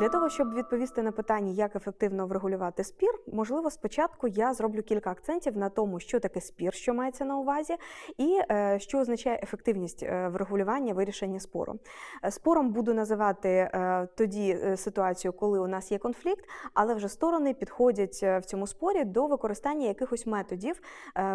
Для того, щоб відповісти на питання, як ефективно врегулювати спір, можливо, спочатку я зроблю кілька акцентів на тому, що таке спір, що мається на увазі, і е, що означає ефективність е, врегулювання вирішення спору. Е, Спором буду називати тоді ситуацію, коли у нас є конфлікт, але вже сторони підходять в цьому спорі до використання якихось методів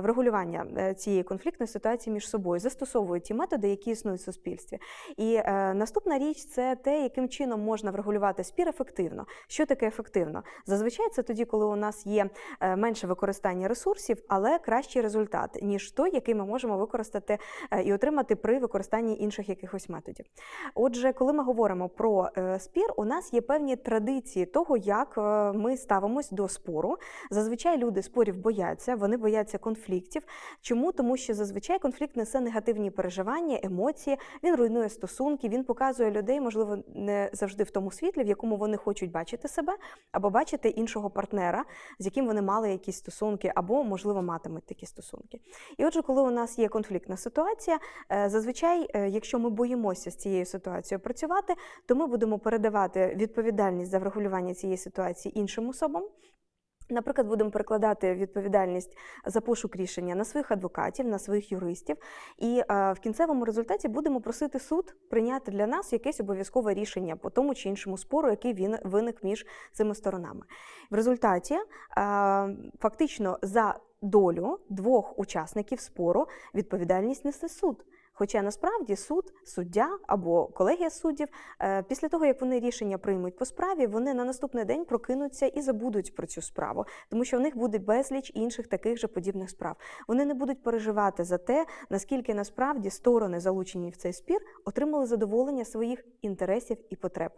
врегулювання цієї конфліктної ситуації між собою, застосовують ті методи, які існують в суспільстві. І наступна річ це те, яким чином можна врегулювати спір ефективно. Що таке ефективно? Зазвичай це тоді, коли у нас є е, менше використання ресурсів, але кращий результат, ніж той, який ми можемо використати е, і отримати при використанні інших якихось методів. Отже, коли ми говоримо про е, спір, у нас є певні традиції того, як ми ставимось до спору. Зазвичай люди спорів бояться, вони бояться конфліктів. Чому? Тому що зазвичай конфлікт несе негативні переживання, емоції, він руйнує стосунки, він показує людей, можливо, не завжди в тому світлі, в якому вони хочуть бачити себе, або бачити іншого партнера, з яким вони мали якісь стосунки, або, можливо, матимуть такі стосунки. І отже, коли у нас є конфліктна ситуація, е, зазвичай, е, якщо ми боїмося з цією ситуацією працювати, то ми будемо передавати відповідальність за врегулювання цієї ситуації іншим особам. Наприклад, будемо перекладати відповідальність за пошук рішення на своїх адвокатів, на своїх юристів, і е, в кінцевому результаті будемо просити суд прийняти для нас якесь обов'язкове рішення по тому чи іншому спору, який він виник між цими сторонами. В результаті е, фактично за долю двох учасників спору відповідальність несе суд. Хоча насправді суд, суддя або колегія суддів, е, після того як вони рішення приймуть по справі, вони на наступний день прокинуться і забудуть про цю справу, тому що в них буде безліч інших таких же подібних справ. Вони не будуть переживати за те, наскільки насправді сторони, залучені в цей спір, отримали задоволення своїх інтересів і потреб.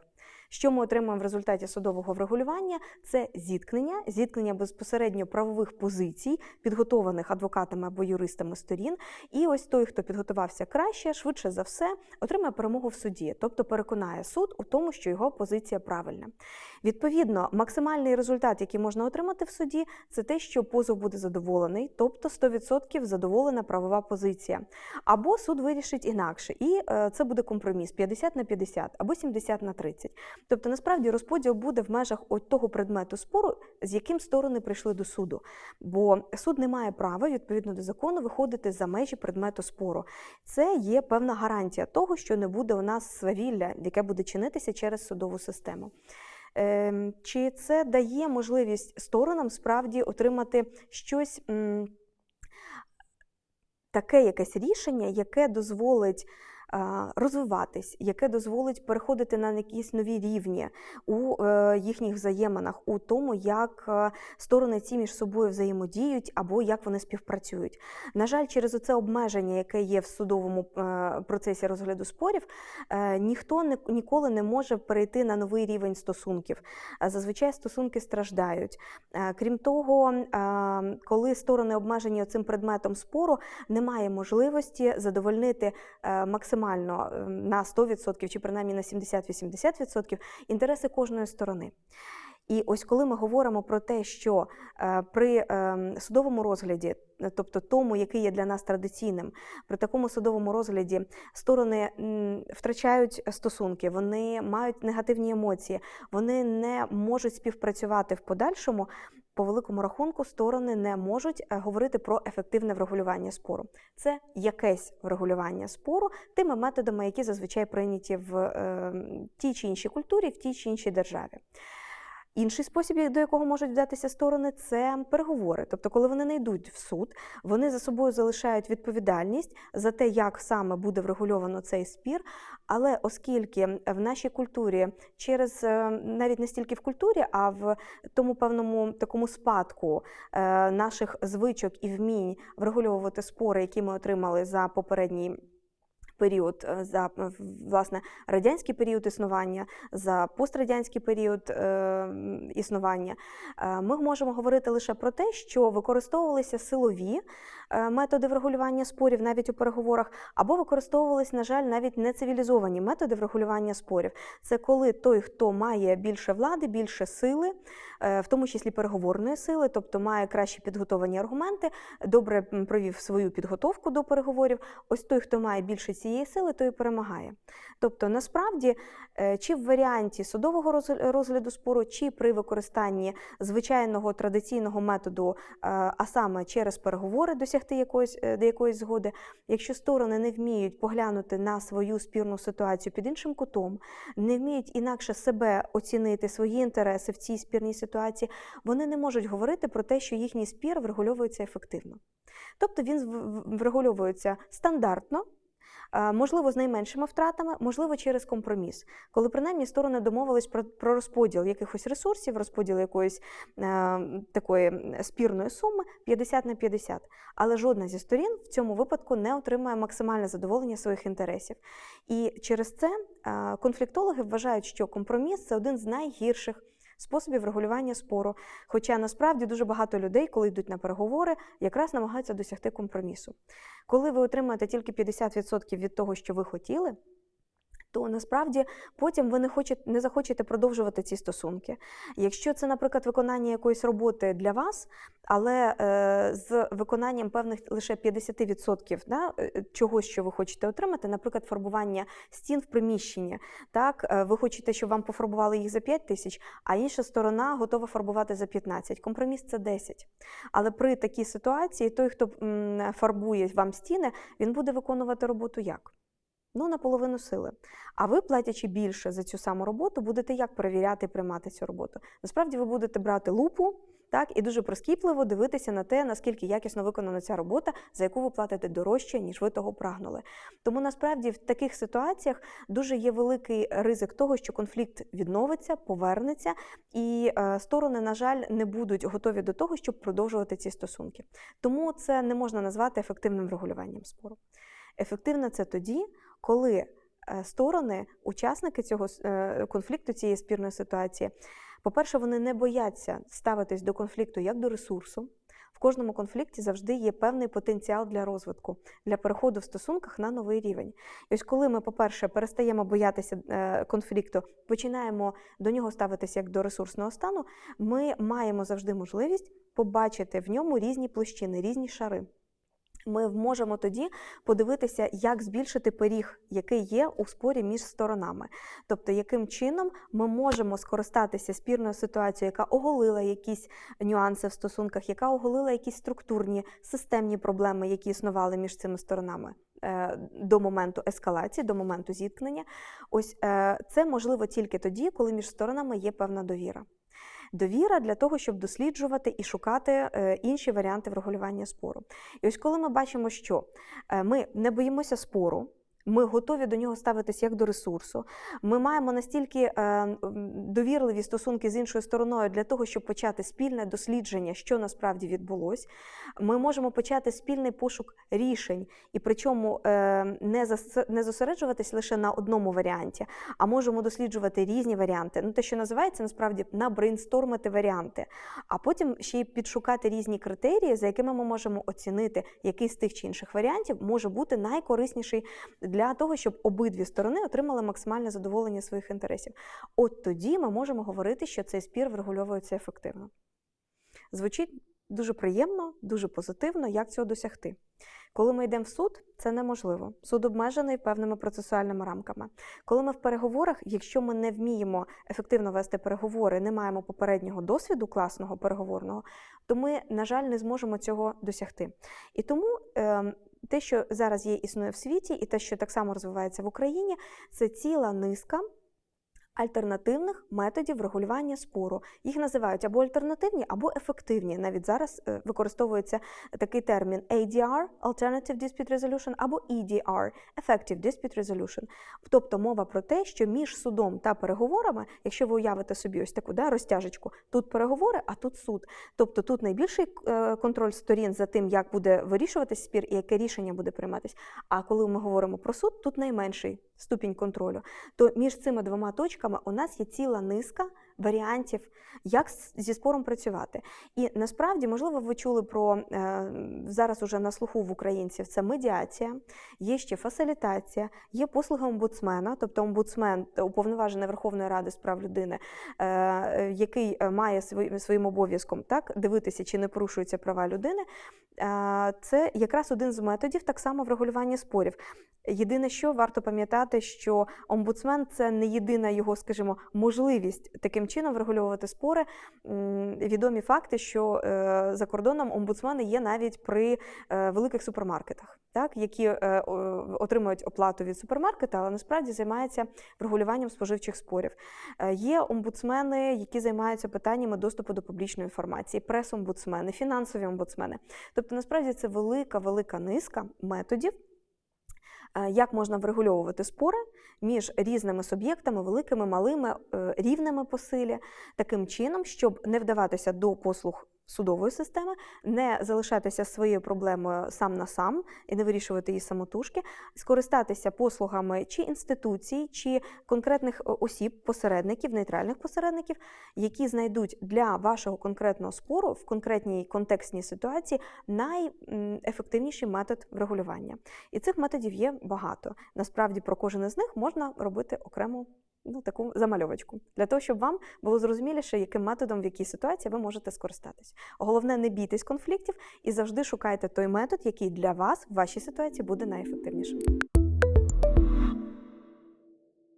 Що ми отримаємо в результаті судового врегулювання? Це зіткнення, зіткнення безпосередньо правових позицій, підготованих адвокатами або юристами сторін. І ось той, хто підготувався краще, швидше за все, отримає перемогу в суді, тобто переконає суд у тому, що його позиція правильна. Відповідно, максимальний результат, який можна отримати в суді, це те, що позов буде задоволений, тобто 100% задоволена правова позиція. Або суд вирішить інакше, і е, це буде компроміс 50 на 50 або 70 на 30. Тобто, насправді розподіл буде в межах от того предмету спору, з яким сторони прийшли до суду. Бо суд не має права відповідно до закону виходити за межі предмету спору. Це є певна гарантія того, що не буде у нас свавілля, яке буде чинитися через судову систему. Ем, Чи це дає можливість сторонам справді отримати щось таке якесь рішення, яке дозволить розвиватись, яке дозволить переходити на якісь нові рівні у е, їхніх взаєминах, у тому, як е, сторони ці між собою взаємодіють або як вони співпрацюють. На жаль, через оце обмеження, яке є в судовому е, процесі розгляду спорів, ніхто ніколи не може перейти на новий рівень стосунків. Зазвичай стосунки страждають. Крім того, коли сторони обмежені цим предметом спору, немає можливості задовольнити е, максимально е, на 100% чи принаймні на 70-80% інтереси кожної сторони. І ось коли ми говоримо про те, що е, при е, судовому розгляді, е, тобто тому, який є для нас традиційним, при такому судовому розгляді сторони втрачають стосунки, вони мають негативні емоції, вони не можуть співпрацювати в подальшому. По великому рахунку сторони не можуть е, говорити про ефективне врегулювання спору. Це якесь врегулювання спору тими методами, які зазвичай прийняті в е, тій чи іншій культурі, в тій чи іншій державі. Інший спосіб, до якого можуть вдатися сторони, це переговори. Тобто, коли вони не йдуть в суд, вони за собою залишають відповідальність за те, як саме буде врегульовано цей спір. Але оскільки в нашій культурі через е, навіть не стільки в культурі, а в тому певному такому спадку е, наших звичок і вмінь врегульовувати спори, які ми отримали за попередній період е, за власне радянський період існування, за пострадянський період е, існування, е, ми можемо говорити лише про те, що використовувалися силові методи врегулювання спорів навіть у переговорах, або використовувалися, на жаль, навіть нецивілізовані методи врегулювання спорів. Це коли той, хто має більше влади, більше сили, в тому числі переговорної сили, тобто має краще підготовані аргументи, добре провів свою підготовку до переговорів. Ось той, хто має більше цієї цієї сили, той і перемагає. Тобто, насправді, е, чи в варіанті судового розгляду спору, чи при використанні звичайного традиційного методу, е, а саме через переговори досягти якоїсь, е, до якоїсь згоди, якщо сторони не вміють поглянути на свою спірну ситуацію під іншим кутом, не вміють інакше себе оцінити, свої інтереси в цій спірній ситуації, вони не можуть говорити про те, що їхній спір врегульовується ефективно. Тобто він врегульовується стандартно. Можливо, з найменшими втратами, можливо, через компроміс, коли принаймні сторони домовились про, про розподіл якихось ресурсів, розподіл якоїсь е, такої спірної суми 50 на 50. Але жодна зі сторін в цьому випадку не отримає максимальне задоволення своїх інтересів. І через це е, конфліктологи вважають, що компроміс це один з найгірших способів регулювання спору. Хоча насправді дуже багато людей, коли йдуть на переговори, якраз намагаються досягти компромісу. Коли ви отримаєте тільки 50% від того, що ви хотіли. То насправді потім ви не хочете не захочете продовжувати ці стосунки. Якщо це, наприклад, виконання якоїсь роботи для вас, але е, з виконанням певних лише 50% да, е, чогось, що ви хочете отримати, наприклад, фарбування стін в приміщенні, так е, ви хочете, щоб вам пофарбували їх за 5 тисяч, а інша сторона готова фарбувати за 15. Компроміс це 10. Але при такій ситуації той, хто фарбує вам стіни, він буде виконувати роботу як? Ну, наполовину сили. А ви, платячи більше за цю саму роботу, будете як перевіряти і приймати цю роботу? Насправді ви будете брати лупу так, і дуже прискіпливо дивитися на те, наскільки якісно виконана ця робота, за яку ви платите дорожче, ніж ви того прагнули. Тому насправді в таких ситуаціях дуже є великий ризик того, що конфлікт відновиться, повернеться, і е, сторони, на жаль, не будуть готові до того, щоб продовжувати ці стосунки. Тому це не можна назвати ефективним регулюванням спору. Ефективне це тоді, коли е, сторони, учасники цього е, конфлікту, цієї спірної ситуації, по-перше, вони не бояться ставитись до конфлікту як до ресурсу. В кожному конфлікті завжди є певний потенціал для розвитку, для переходу в стосунках на новий рівень. І ось коли ми, по-перше, перестаємо боятися е, конфлікту, починаємо до нього ставитися як до ресурсного стану, ми маємо завжди можливість побачити в ньому різні площини, різні шари. Ми можемо тоді подивитися, як збільшити пиріг, який є у спорі між сторонами. Тобто, яким чином ми можемо скористатися спірною ситуацією, яка оголила якісь нюанси в стосунках, яка оголила якісь структурні системні проблеми, які існували між цими сторонами. е, До моменту ескалації, до моменту зіткнення, ось е, це можливо тільки тоді, коли між сторонами є певна довіра. Довіра для того, щоб досліджувати і шукати е, інші варіанти врегулювання спору. І ось коли ми бачимо, що е, ми не боїмося спору. Ми готові до нього ставитися як до ресурсу. Ми маємо настільки е, довірливі стосунки з іншою стороною для того, щоб почати спільне дослідження, що насправді відбулось. Ми можемо почати спільний пошук рішень, і причому е, не зосереджуватись лише на одному варіанті, а можемо досліджувати різні варіанти. Ну, те, що називається насправді набрейнстормити варіанти, а потім ще й підшукати різні критерії, за якими ми можемо оцінити, який з тих чи інших варіантів може бути найкорисніший для того, щоб обидві сторони отримали максимальне задоволення своїх інтересів. От тоді ми можемо говорити, що цей спір врегульовується ефективно. Звучить дуже приємно, дуже позитивно, як цього досягти. Коли ми йдемо в суд, це неможливо. Суд обмежений певними процесуальними рамками. Коли ми в переговорах, якщо ми не вміємо ефективно вести переговори, не маємо попереднього досвіду класного переговорного, то ми, на жаль, не зможемо цього досягти. І тому е, те, що зараз є існує в світі, і те, що так само розвивається в Україні, це ціла низка. Альтернативних методів регулювання спору їх називають або альтернативні, або ефективні. Навіть зараз е, використовується такий термін ADR – Alternative Dispute Resolution, або EDR – Effective Dispute Resolution. Тобто мова про те, що між судом та переговорами, якщо ви уявите собі ось таку да, розтяжечку, тут переговори, а тут суд. Тобто тут найбільший е, контроль сторін за тим, як буде вирішуватись спір і яке рішення буде прийматись. А коли ми говоримо про суд, тут найменший ступінь контролю. То між цими двома точками у нас є ціла низка варіантів, як зі спором працювати. І насправді, можливо, ви чули про е, зараз уже на слуху в українців це медіація, є ще фасилітація, є послуга омбудсмена, тобто омбудсмен, уповноважений Верховної Ради з прав людини, е, який е, має своїм обов'язком так дивитися, чи не порушуються права людини. Це якраз один з методів так само врегулювання спорів. Єдине, що варто пам'ятати, що омбудсмен це не єдина його, скажімо, можливість таким чином врегулювати спори. Відомі факти, що е, за кордоном омбудсмени є навіть при е, великих супермаркетах, так які е, отримують оплату від супермаркета, але насправді займаються врегулюванням споживчих спорів. Є омбудсмени, які займаються питаннями доступу до публічної інформації, прес-омбудсмени, фінансові омбудсмени. Тобто, насправді це велика, велика низка методів, як можна врегульовувати спори між різними суб'єктами, великими, малими, е, рівними по силі, таким чином, щоб не вдаватися до послуг судової системи, не залишатися своєю проблемою сам на сам і не вирішувати її самотужки, скористатися послугами чи інституцій, чи конкретних е, осіб, посередників, нейтральних посередників, які знайдуть для вашого конкретного спору в конкретній контекстній ситуації найефективніший метод врегулювання. І цих методів є багато. Насправді про кожен із них можна робити окрему ну, таку замальовочку для того, щоб вам було зрозуміліше, яким методом в якій ситуації ви можете скористатись. Головне, не бійтесь конфліктів і завжди шукайте той метод, який для вас в вашій ситуації буде найефективнішим.